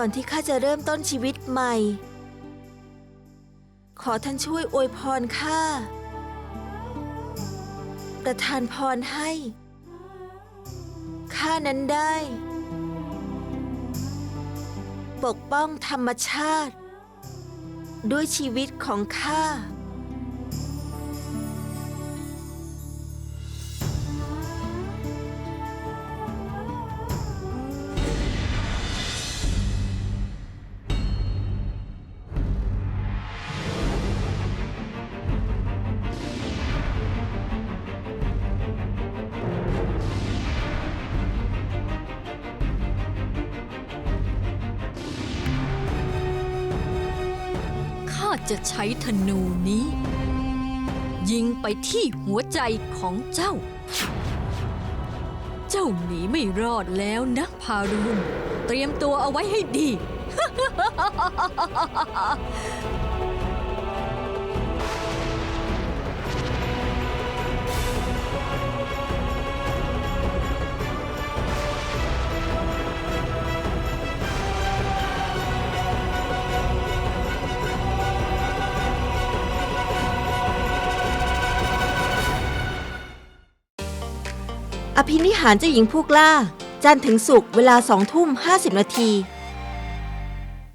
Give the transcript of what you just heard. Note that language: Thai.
ก่อนที่ข้าจะเริ่มต้นชีวิตใหม่ ขอท่านช่วยอวยพรข้า ประทานพรให้ ข้านั้นได้ ปกป้องธรรมชาติ ด้วยชีวิตของข้าาจะใช้ธนูนี้ ยิงไปที่หัวใจของเจ้า เจ้าหนีไม่รอดแล้วนะพารูนเตรียมตัวเอาไว้ให้ดี อภินิหารเจ้าหญิงผู้กล้า จันทร์ถึงศุกร์เวลาสองทุ่มห้าสิบนาที